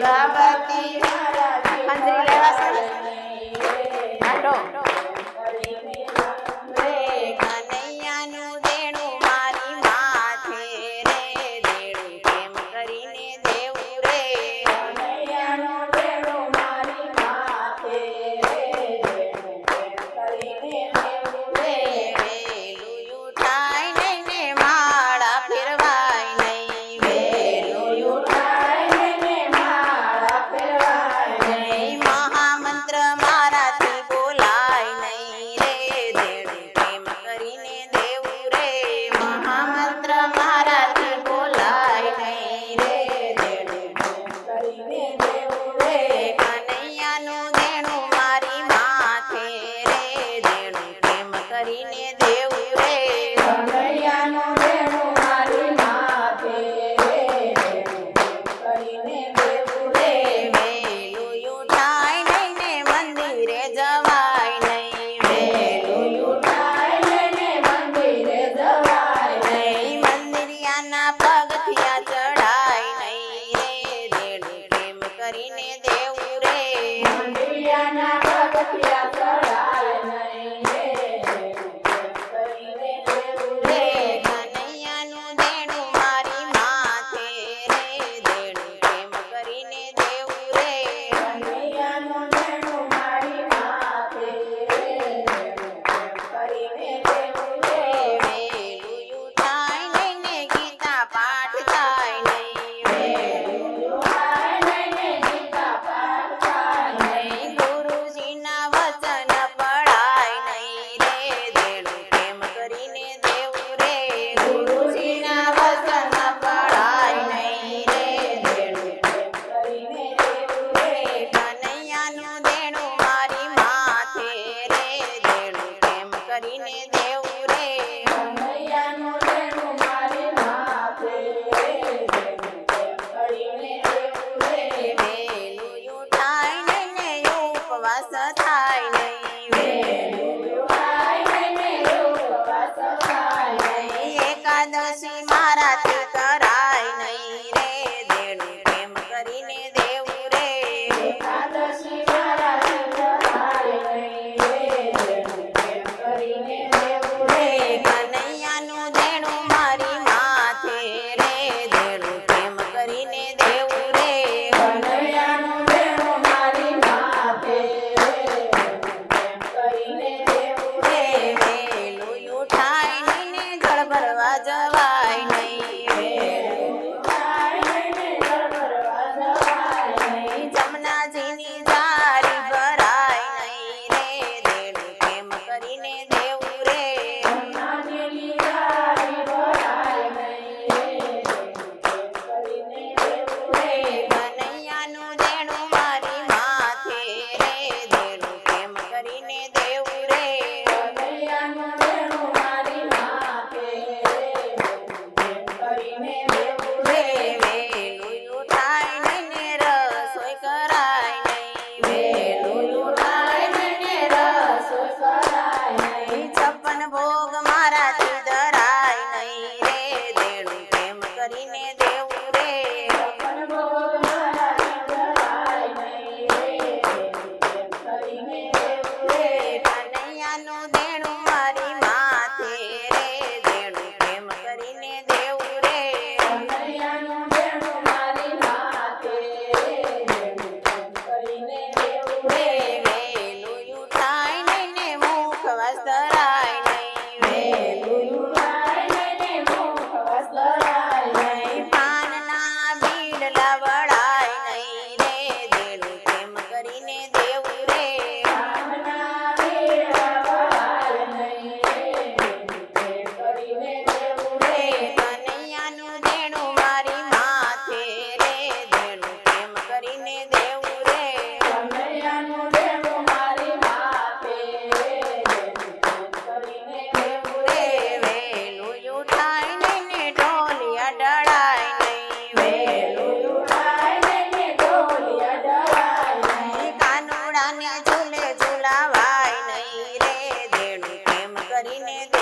Manzileva Manzileva કરીને દેવું રે. મંડળિયાના કરીને દેવું રે. ઉપવાસ થાય એકાદશી મારાથી કર যাব bailarines.